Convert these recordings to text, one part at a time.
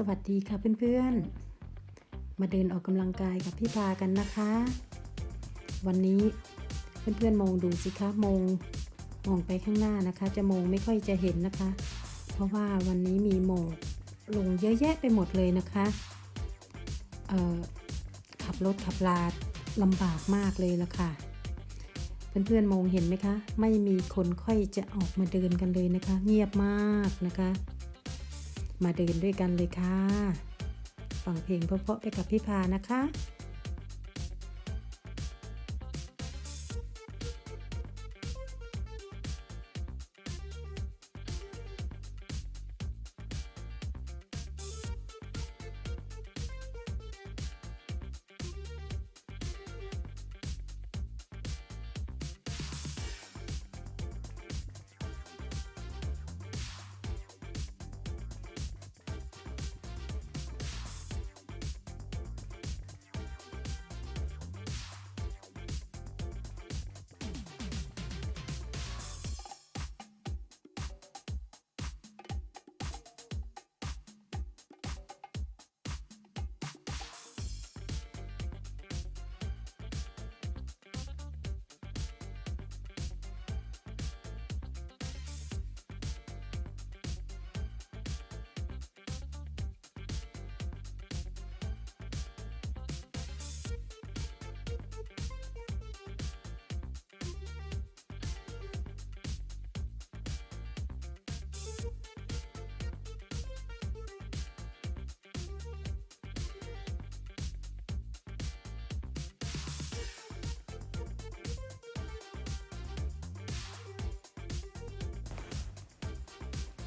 สวัสดีค่ะเพื่อนๆ มาเดินออกกำลังกายกับพี่พากันนะคะ วันนี้เพื่อนๆมองดูสิคะมองมองไปข้างหน้านะคะ จะมองไม่ค่อยจะเห็นนะคะ เพราะว่าวันนี้มีหมอกลงเยอะแยะไปหมดเลยนะคะขับรถขับลาลำบากมากเลยละค่ะ เพื่อนๆมองเห็นไหมคะ ไม่มีคนค่อยจะออกมาเดินกันเลยนะคะ เงียบมากนะคะ มาเดินด้วยกันเลยค่ะ ฟังเพลงเพราะๆไปกับพี่พานะคะ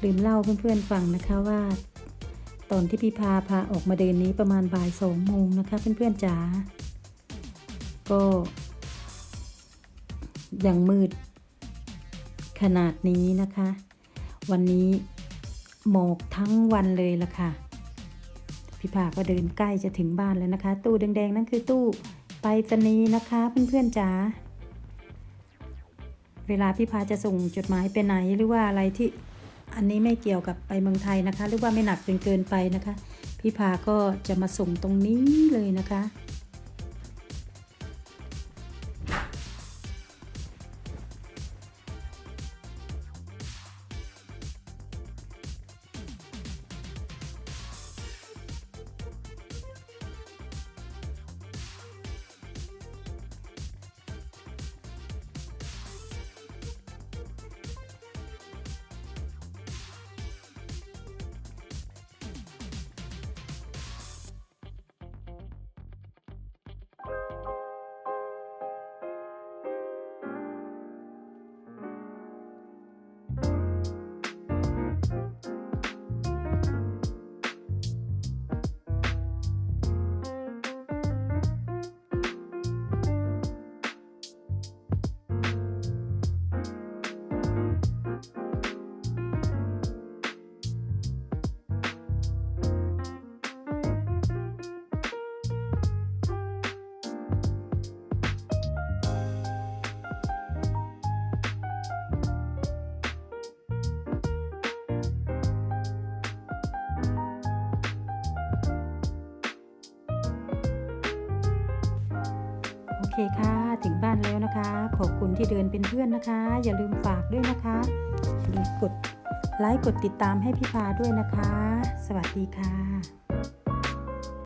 ลืมเล่าเพื่อนๆฟังนะคะว่า ตอนที่พี่พาพาออกมาเดินนี้ประมาณบ่ายสองโมงนะคะเพื่อนๆจ๋าก็ยังมืด ขนาดนี้นะคะ วันนี้หมอกทั้งวันเลยละค่ะ พี่พาก็เดินใกล้จะถึงบ้านแล้วนะคะ ตู้แดงๆ นั่นคือตู้ไปรษณีย์นะคะเพื่อนๆจ๋าเวลาพี่พาจะส่งจดหมายไปไหนหรือว่าอะไรที่ อันนี้ไม่เกี่ยวกับไปเมืองไทยนะคะ หรือว่าไม่หนักจนเกินไปนะคะ พี่พาก็จะมาส่งตรงนี้เลยนะคะ โอเคค่ะ ถึงบ้านแล้วนะคะ ขอบคุณที่เดินเป็นเพื่อนนะคะ อย่าลืมฝากด้วยนะคะอย่าลืมกดไลค์กดติดตามให้พี่พาด้วยนะคะ สวัสดีค่ะ